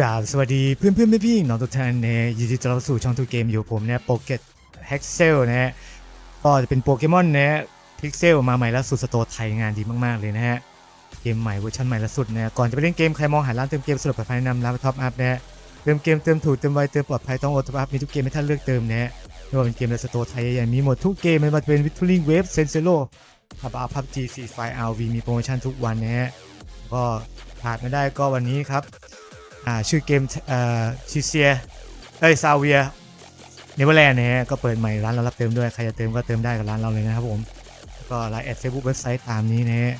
กราบสวัสดีเพื่อนเพื่อนๆพี่ๆน้องทุกท่านนะยินดีต้อนรับสู่ช่องทูเกมอยู่ผมเนี่ยโปเกตแฮกเซลนะฮะก็จะเป็นโปเกมอนนะพิกเซลมาใหม่ล่าสุดสโตร์ไทยงานดีมากๆเลยนะฮะเกมใหม่เวอร์ชันใหม่ล่าสุดนะก่อนจะไปเล่นเกมใครมองหาร้านเติมเกมสะดวกปลอดภัยนำร้านท็อปอัพนะเติมเกมเติมถูกเติมไวเติมปลอดภัยต้องโอท็อปอัพมีทุกเกมให้ท่านเลือกเติมนะฮะไม่ว่าเป็นเกมในสโตร์ไทยอย่างมีหมดทุกเกมไม่ว่าจะเป็นวิททูลิงเวฟเซนเซโลพับอาพับจีซีไฟอาร์วีมีโปรโมชั่นทุกวันนะฮะก็ขาดไม่ได้ก็วันนี้ครับ อ่าชื่อเกมเอ่อชิเซียเอ้ยซาเวียเนเวอร์แลนด์นะฮะก็เปิดใหม่ร้านเรารับเติมด้วย ใครจะเติมก็เติมได้กับร้านเราเลยนะครับผมก็ไลน์แอดเฟซบุ๊กเว็บไซต์ตามนี้นะฮะ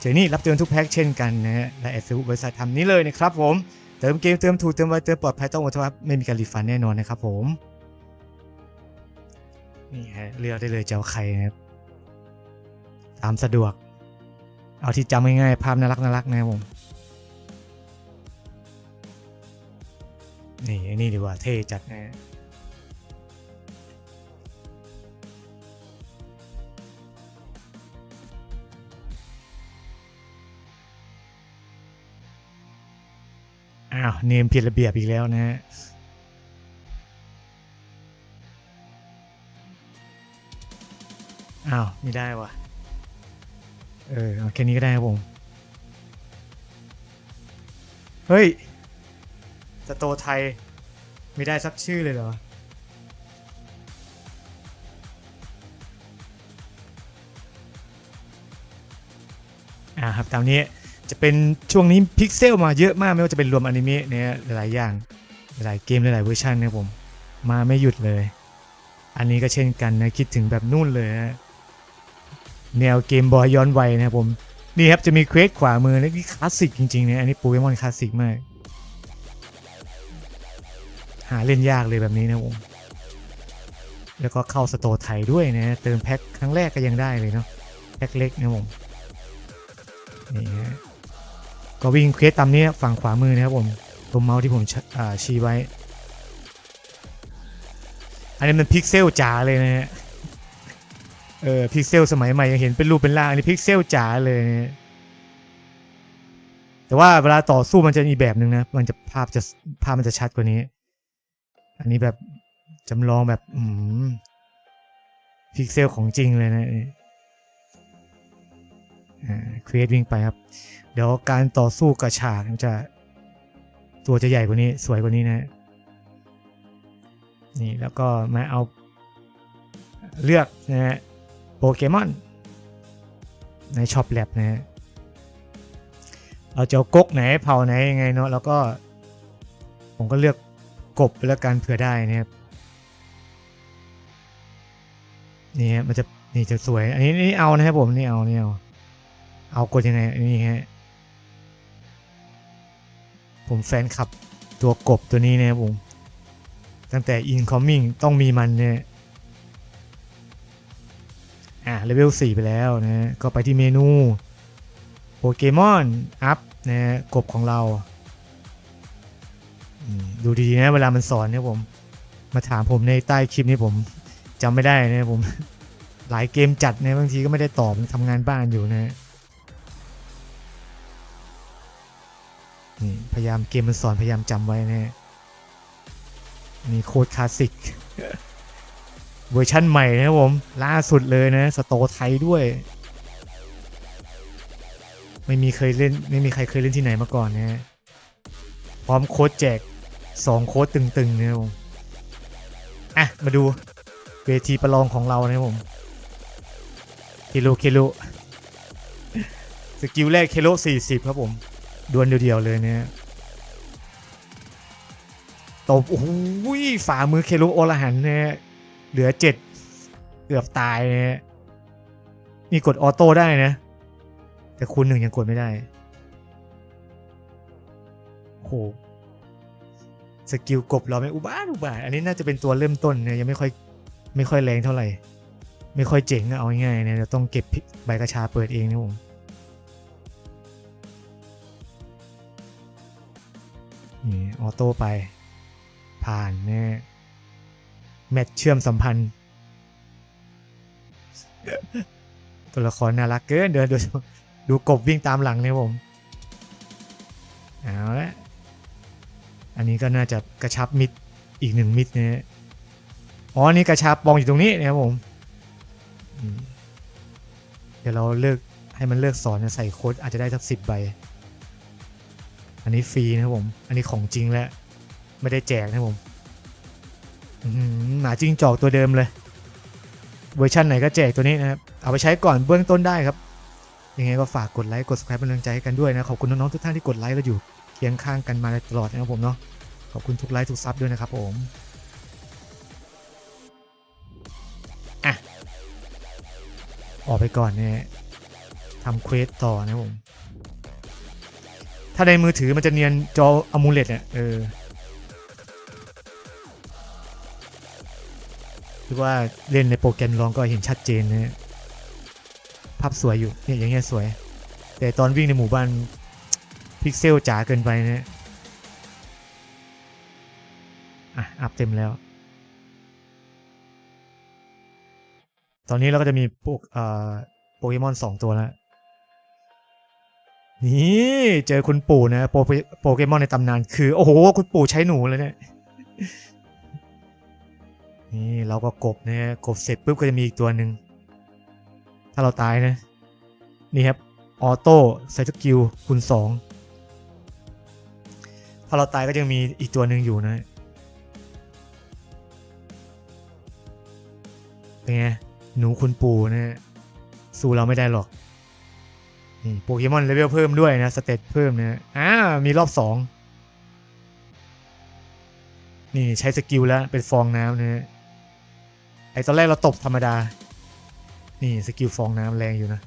เจอนี่รับเติมทุกแพ็กเช่นกันนะฮะไลน์แอดเฟซบุ๊กเว็บไซต์ทำนี้เลยนะครับผมเติมเกมเติมถูกเติมไวเติมปลอดภัยต้องอดทนไม่มีการรีฟันแน่นอนนะครับผมนี่ฮะเลือกได้เลยจะเอาใครนะครับตามสะดวก เอาที่จำง่ายๆภาพน่ารักน่ารักนะครับผม นี่ไอ้นี่ดีกว่าเท่จัดนะอ้าวเนมผิดระเบียบอีกแล้วนะฮะอ้าวไม่ได้ว่ะ เออเอาแค่นี้ก็ได้ครับผม เฮ้ย สโตไทยไม่ได้สักชื่อเลยเหรอ อ่าครับตามนี้จะเป็นช่วงนี้พิกเซลมาเยอะมากไม่ว่าจะเป็นรวมอนิเมะเนี่ยหลายอย่างหลายเกมหลายเวอร์ชันนะผม มาไม่หยุดเลย อันนี้ก็เช่นกันนะคิดถึงแบบนู่นเลยนะแนวเกมบอยย้อนวัยนะครับผม นี่ครับจะมีเควสขวามือนี่คลาสสิกจริงๆเนี่ยอันนี้โปเกมอนคลาสสิกมาก หาเล่นยากเลยแบบนี้นะผมแล้วก็เข้าสโตร์ไทยด้วยนะ เติมแพ็คครั้งแรกก็ยังได้เลยเนาะแพ็คเล็กนะผมนี่ฮะก็วิ่งเควสตามนี้ฝั่งขวามือนะครับผมตัวเมาส์ที่ผมช,ชี้ไว้ อันนี้มันพิกเซลจ๋าเลยนะฮะเออพิกเซลสมัยใหม่ยังเห็นเป็นรูปเป็นร่างอันนี้พิกเซลจ๋าเลยนะแต่ว่าเวลาต่อสู้มันจะมีแบบหนึ่งนะมันจะภาพจะภาพมันจะชัดกว่านี้ อันนี้แบบจำลองแบบอืมพิกเซลของจริงเลยนะอ่าครีเอทวิ่งไปครับ เดี๋ยวการต่อสู้กับฉากจะ ตัวจะใหญ่กว่านี้ สวยกว่านี้นะ นี่แล้วก็มาเอาเลือกนะฮะโปเกมอน ในช็อปแลบนะฮะเราจะเอาก๊กไหนเผาไหนยังไงเนาะแล้วก็ ผมก็เลือก กบแล้วกันเผื่อได้นะครับนี่ฮะมันจะนี่จะสวย อันนี้นี่เอานะครับผมนี่เอานี่เอาเอากดยังไงนี่ฮะผมแฟนคลับตัวกบตัวนี้นะครับผม ตั้งแต่ incoming ต้องมีมันเนี่ยอะเลเวล4ไปแล้วนะก็ไปที่เมนูโปเกมอนอัพนะกบของเรา ดูดีๆนะเวลามันสอนเนี่ยผม มาถามผมในใต้คลิปนี้ผมจำไม่ได้นะผม หลายเกมจัดนะบางทีก็ไม่ได้ตอบทำงานบ้านอยู่นะนี่พยายามเกมมันสอนพยายามจำไว้นะนี่โคตรคลาสสิกเวอร์ชั่นใหม่นะครับผม ล่าสุดเลยนะ สโตไทยด้วย ไม่มีเคยเล่น ไม่มีใครเคยเล่นที่ไหนมาก่อนนะฮะพร้อมโค้ดแจก 2โค้ดตึงๆนะครับผมอะ มาดูเวทีประลองของเรานะครับผมเคโลเคโลสกิลแรกเคโล40 ครับผม ดวลเดียวๆเลยเนี่ยตบ โอ้โหฝ่ามือเคโลโอรหันเนะฮะเหลือเจ็ดเกือบตายเนะฮะนี่กดออโต้ได้นะ แต่คูณหนึ่งยังกดไม่ได้โห สกิลกบเราไม่อุบาทอุบาทอันนี้น่าจะเป็นตัวเริ่มต้นเนี่ยยังไม่ค่อยไม่ค่อยแรงเท่าไหร่ ไม่ค่อยเจ๋งเอาง่ายๆเนี่ยเราต้องเก็บใบกระชาเปิดเองนะผมนี่ออโต้ไป ผ่านแน่แมทเชื่อมสัมพันธ์ ตัวละครน่ารักเกินเดินดูดูกบวิ่งตามหลังเนี่ยผม เอาละ อันนี้ก็น่าจะกระชับมิดอีกหนึ่งมิดนะอ๋อนี่กระชับปองอยู่ตรงนี้นะครับผม เดี๋ยวเราเลิกให้มันเลิกสอนใส่โค้ดอาจจะได้สักสิบใบ อันนี้ฟรีนะครับผม อันนี้ของจริงแล้ว ไม่ได้แจกนะครับผมหมาจริงจอกตัวเดิมเลย เวอร์ชันไหนก็แจกตัวนี้นะครับ เอาไปใช้ก่อนเบื้องต้นได้ครับ ยังไงก็ฝากกดไลค์ กด subscribe เป็นกำลังใจให้กันด้วยนะ ขอบคุณน้องๆทุกท่านที่กดไลค์แล้วอยู่ เคียงข้างกันมาตลอดนะครับผมเนาะขอบคุณทุกไลค์ทุกซับด้วยนะครับผมอะออกไปก่อนเนี่ยทำเควสต่อนะผมถ้าในมือถือมันจะเนียนจออมูเลตเนี่ยเออหรือว่าเล่นในโปรแกรมลองก็เห็นชัดเจนนะฮะภาพสวยอยู่เนี่ยอย่างเงี้ยสวย แต่ตอนวิ่งในหมู่บ้าน พิกเซลจ๋าเกินไปนะอะ อัพเต็มแล้ว ตอนนี้เราก็จะมีพวกเอ่อโปเกมอนสองตัวแล้ว นี่เจอคุณปู่นะโปเกโปเกมอนในตำนาน คือ โอ้โห คุณปู่ใช้หนูเลยเนี่ย นี่เราก็กบนะกบเสร็จปุ๊บก็จะมีอีกตัวหนึ่ง ถ้าเราตายนะ นี่ครับ ออโต้ไซสกิลคูณสอง ถ้าเราตายก็ยังมีอีกตัวหนึ่งอยู่นะเป็นไงหนูคุณปู่นะ สู้เราไม่ได้หรอก นี่โปเกมอนเลเวลเพิ่มด้วยนะ สเตตเพิ่มนะอ่ามีรอบสองนี่ใช้สกิลแล้วเป็นฟองน้ำนะฮะไอตอนแรกเราตบธรรมดา นี่สกิลฟองน้ำแรงอยู่นะ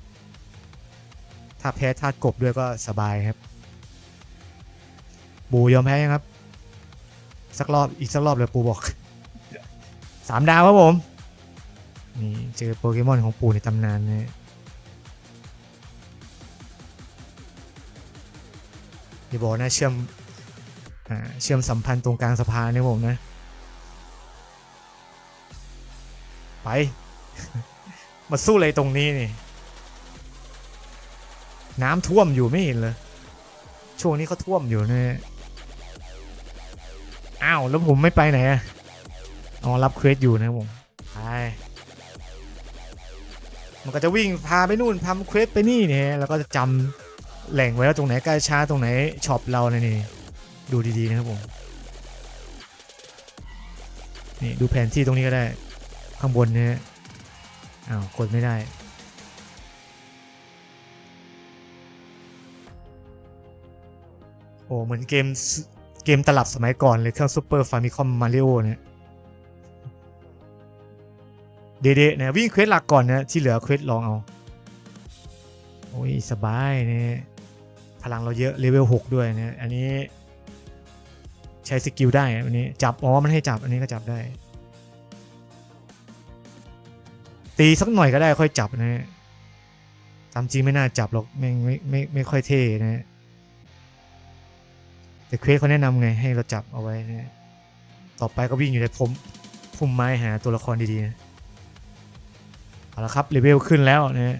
ถ้าแพ้ธาตุกบด้วยก็สบายครับ บูยอมแพ้ยังครับ สักรอบอีกสักรอบเลยปูบอกสามดาวครับผม นี่เจอโปเกมอนของปูในตำนานนะอย่าบอกนะเชื่อมอเชื่อมสัมพันธ์ตรงกลางสะพานนี่ผมนะ ไป มาสู้เลยตรงนี้นี่ น้ำท่วมอยู่ไม่เห็นเลย ช่วงนี้เขาท่วมอยู่นะ อ้าวแล้วผมไม่ไปไหนอะอ๋อรับเควสอยู่นะผมไปมันก็จะวิ่งพาไปนู่นทำเควสไปนี่เนี่ยแล้วก็จะจำแหล่งไว้ว่าตรงไหนใกล้ช้าตรงไหนช็อปเราเนี่ยนี่ดูดีๆนะครับผมนี่ดูแผนที่ตรงนี้ก็ได้ข้างบนเนี่ยอ้าวกดไม่ได้โอ้เหมือนเกม เกมตลับสมัยก่อนเลยเครื่องซูเปอร์ฟามิคอมมาริโอเนี่ยเดๆนะวิ่งเควสหลักก่อนนะที่เหลือเควสลองเอา โอ้ย สบายเนี่ยพลังเราเยอะเลเวล6ด้วยเนี่ยอันนี้ ใช้สกิลได้อันนี้จับ อ๋อ มันให้จับอันนี้ก็จับได้ ตีสักหน่อยก็ได้ค่อยจับนะตามจริงไม่น่าจับหรอกไม่ไม่ไม่ไม่ค่อยเท่นะ แต่เควสเขาแนะนำไงให้เราจับเอาไว้นะต่อไปก็วิ่งอยู่ในผมพุ่มไม้หาตัวละครดีๆนะเอาละครับเลเวลขึ้นแล้วนะฮะ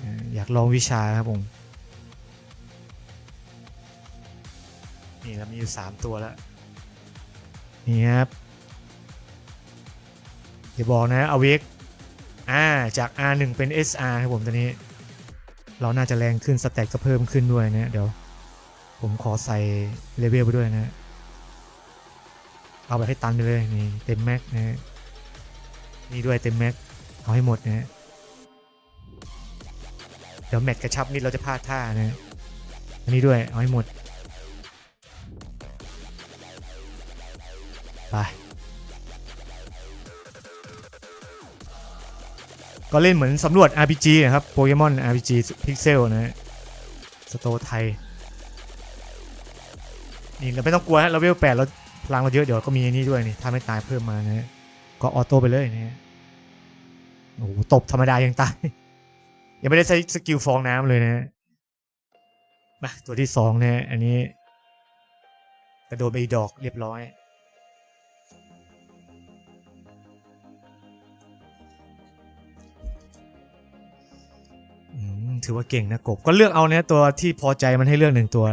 อ่าอยากลองวิชาครับผมนี่เรามีอยู่3ตัวแล้วนี่ครับอย่าบอกนะเอาเวกอ่าจาก R1 เป็น SR ครับผมตอนนี้ เราน่าจะแรงขึ้นสแต็กก็เพิ่มขึ้นด้วยนะเดี๋ยว ผมขอใส่เลเวลไปด้วยนะ เอาไปให้ตันไปเลยนี่เต็มแม็กนะนี่ด้วยเต็มแม็กเอาให้หมดนะเดี๋ยวแมตช์กระชับนิดเราจะพลาดท่านะอันนี้ด้วยเอาให้หมดไป ก็เล่นเหมือนสำรวจ RPG นะครับโปเกมอน RPG พิกเซลนะฮะสโตไทย นี่เราไม่ต้องกลัวฮะเราเวลแปดเราพลังเราเยอะเดี๋ยวก็มีอันนี้ด้วยนี่ถ้าไม่ตายเพิ่มมานะฮะก็ออโต้ไปเลยนะฮะโอ้โหตบธรรมดายังตายยังไม่ได้ใช้สกิลฟองน้ำเลยนะฮะมาตัวที่สองนี่ยอันนี้กระโดดไปดอกเรียบร้อย ถือว่าเก่งนะกบ ก็เลือกเอาเนี่ยตัวที่พอใจมันให้เลือกหนึ่งตัว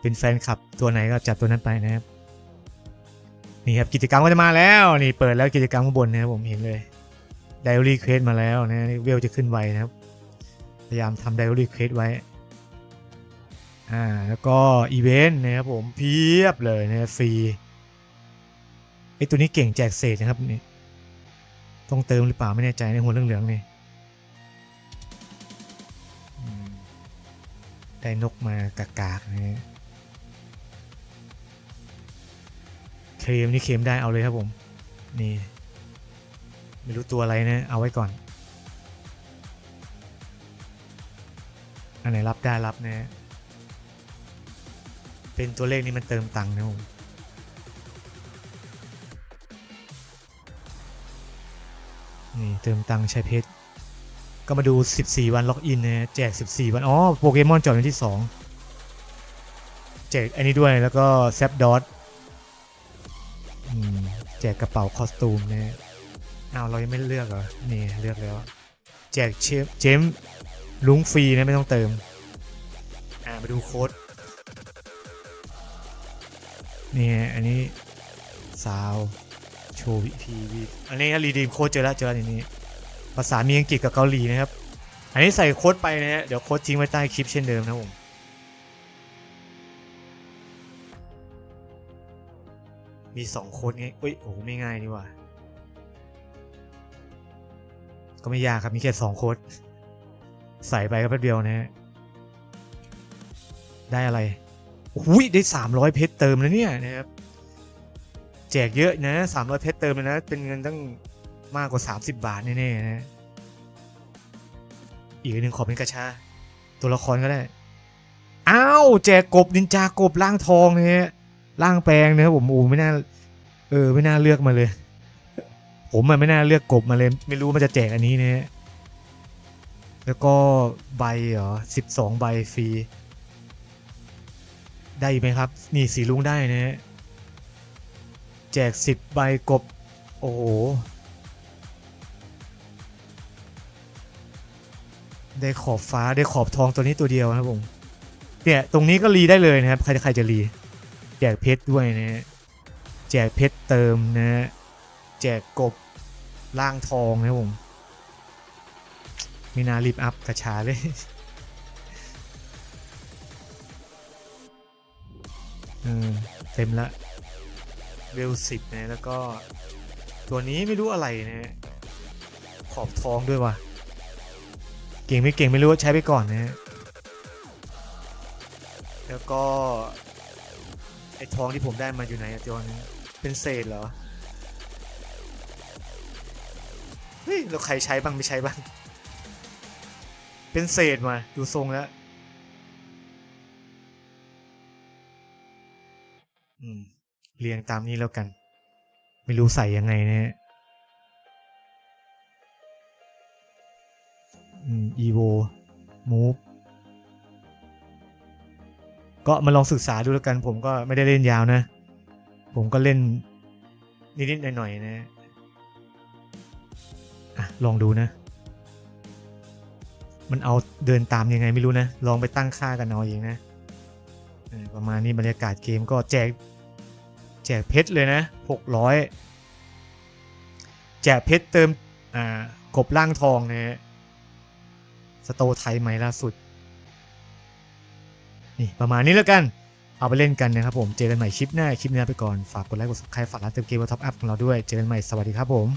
เป็นแฟนคลับตัวไหนก็จัดตัวนั้นไปนะครับนี่ครับกิจกรรมก็จะมาแล้วนี่เปิดแล้วกิจกรรมข้างบนนะครับผมเห็นเลยไดอารี่เควสมาแล้วนะนี่เวลจะขึ้นไวนะครับ พยายามทำไดอารี่เควสไว้อ่าแล้วก็อีเวนต์นะครับผมเพียบเลยนะฟรีไอตัวนี้เก่งแจกเศษนะครับนี่ต้องเติมหรือเปล่าไม่แน่ใจในหัวเรื่องเหลืองนี่ ได้นกมากากๆนะฮะเคมนี่เคมได้เอาเลยครับผม นี่ ไม่รู้ตัวอะไรนะ เอาไว้ก่อน อันไหนรับได้รับนะฮะเป็นตัวเลขนี้มันเติมตังค์นะผมนี่เติมตังค์ใช้เพชร ก็มาดู 14 วันล็อกอินนะแจก 14 วัน อ๋อ โปเกมอนจอดวันที่ 2 แจกอันนี้ด้วยแล้วก็แซปดอทแจกกระเป๋าคอสตูมนะอ้าวเรายังไม่เลือกเหรอ นี่เลือกแล้ว แจกเชฟเจมส์ลุงฟรีนะไม่ต้องเติม อ่ามาดูโค้ดนี่ฮะอันนี้ซาวโชว์วิธีวิอันนี้รีดีมโค้ดเจอแล้วเจอแล้วอันนี้ ภาษามีอังกฤษกับเกาหลีนะครับ อันนี้ใส่โค้ดไปนะฮะเดี๋ยวโค้ดทิ้งไว้ใต้คลิปเช่นเดิมนะผมมีสองโค้ดไงเอ้ยโอ้โหไม่ง่ายนี่ว่า ก็ไม่ยากครับมีแค่สองโค้ดใส่ไปก็แป๊บเดียวนะฮะได้อะไรโอ้ยได้ 300 เพชรเติมแล้วเนี่ยนะครับ แจกเยอะนะ300 เพชรเติมเลยนะ เป็นเงินตั้ง มากกว่า 30 บาทแน่ๆนะอีกหนึ่งขอเป็นกระชา ตัวละครก็ได้ อ้าวแจกกบนินจากบล่างทองเนี่ยล่างแปลงนะครับผมอูไม่น่า เออ ไม่น่าเลือกมาเลย ผมมันไม่น่าเลือกกบมาเลย ไม่รู้มันจะแจกอันนี้เนี่ยแล้วก็ใบเหรอ12ใบฟรี ได้ไหมครับ นี่สีลุงได้นะฮะแจก10ใบกบ โอ้โห ได้ขอบฟ้าได้ขอบทองตัวนี้ตัวเดียวนะครับผมเนี่ยตรงนี้ก็รีได้เลยนะครับ ใครใครจะรีแจกเพชรด้วยนะ แจกเพชรเติมนะ แจกกบล่างทองนะครับผมมีนารีบอัพกระชาเลยเออเต็มละเวลสิบนะแล้วก็ ตัวนี้ไม่รู้อะไรนะ ขอบทองด้วยว่ะ ก่งไม่เก่งไม่รู้ใช้ไปก่อนนะแล้วก็ ไอ้ทองที่ผมได้มาอยู่ไหนอะตัวนี้เป็นเศษเหรอเฮ้ยเราใครใช้บ้างไม่ใช้บ้าง เป็นเศษมาดูทรงแล้วอืมเรียงตามนี้แล้วกัน ไม่รู้ใส่ยังไงเนะ ฮะอืม evo move ก็มาลองศึกษาดูแล้วกัน ผมก็ไม่ได้เล่นยาวนะ ผมก็เล่นนิดๆหน่อยๆนะอะลองดูนะ มันเอาเดินตามยังไงไม่รู้นะ ลองไปตั้งค่ากันเอาเองนะประมาณนี้บรรยากาศเกมก็แจก แจกเพชรเลยนะ 600 แจกเพชรเติมอ่ากบล่างทองนะฮะ สโตไทยใหม่ล่าสุด นี่ประมาณนี้แล้วกัน เอาไปเล่นกันนะครับผม เจอกันใหม่คลิปหน้า คลิปนี้ไปก่อน ฝากกดไลค์ กด subscribe ฝากร้านเติมเกมว่าท็อปอัพของเราด้วย เจอกันใหม่ สวัสดีครับผม